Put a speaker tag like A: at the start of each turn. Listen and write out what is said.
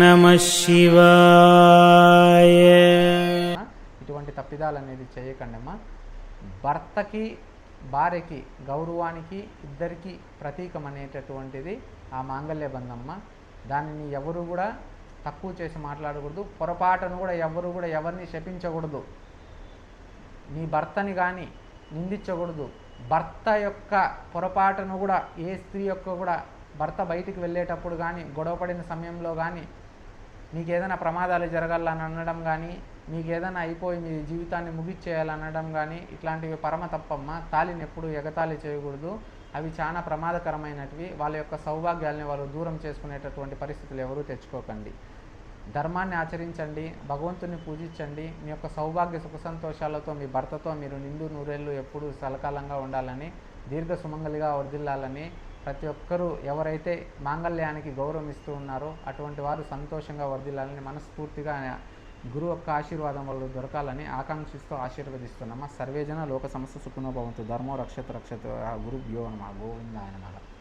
A: నమ శివాయ.
B: ఇటువంటి తప్పిదాలు అనేది చేయకండి అమ్మా భర్తకి భార్యకి గౌరవానికి ఇద్దరికి ప్రతీకం అనేటటువంటిది ఆ మాంగళ్య బంధమ్మ. దానిని ఎవరు కూడా తక్కువ చేసి మాట్లాడకూడదు. పొరపాటును కూడా ఎవరు కూడా ఎవరిని శపించకూడదు. నీ భర్తని కానీ నిందించకూడదు. భర్త యొక్క పొరపాటును కూడా ఏ స్త్రీ యొక్క కూడా భర్త బయటికి వెళ్ళేటప్పుడు కానీ గొడవపడిన సమయంలో కానీ నీకు ఏదైనా ప్రమాదాలు జరగాలని అనడం కానీ నీకు ఏదైనా అయిపోయి మీ జీవితాన్ని ముగిచ్చేయాలనడం కానీ ఇట్లాంటివి పరమ తప్పమ్మ. తాలిని ఎప్పుడు ఎగతాళి చేయకూడదు. అవి చాలా ప్రమాదకరమైనటివి. వాళ్ళ యొక్క సౌభాగ్యాల్ని వాళ్ళు దూరం చేసుకునేటటువంటి పరిస్థితులు ఎవరూ తెచ్చుకోకండి. ధర్మాన్ని ఆచరించండి భగవంతుని పూజించండి. మీ యొక్క సౌభాగ్య సుఖ సంతోషాలతో మీ భర్తతో మీరు నిండు నూరేళ్ళు ఎప్పుడూ సలకాలంగా ఉండాలని దీర్ఘ సుమంగలిగా వర్దిల్లాలని ప్రతి ఒక్కరూ ఎవరైతే మాంగళ్యానికి గౌరవం ఇస్తూ ఉన్నారో అటువంటి వారు సంతోషంగా వర్ధిల్లాలని మనస్ఫూర్తిగా గురువు యొక్క ఆశీర్వాదం వల్ల దొరకాలని ఆకాంక్షిస్తూ ఆశీర్వదిస్తున్నామా సర్వేజన లోక సమస్త సుఖనో భవంతు ధర్మో రక్షత రక్షత. గురుభ్యో నమ. గోవిందాయన నమః.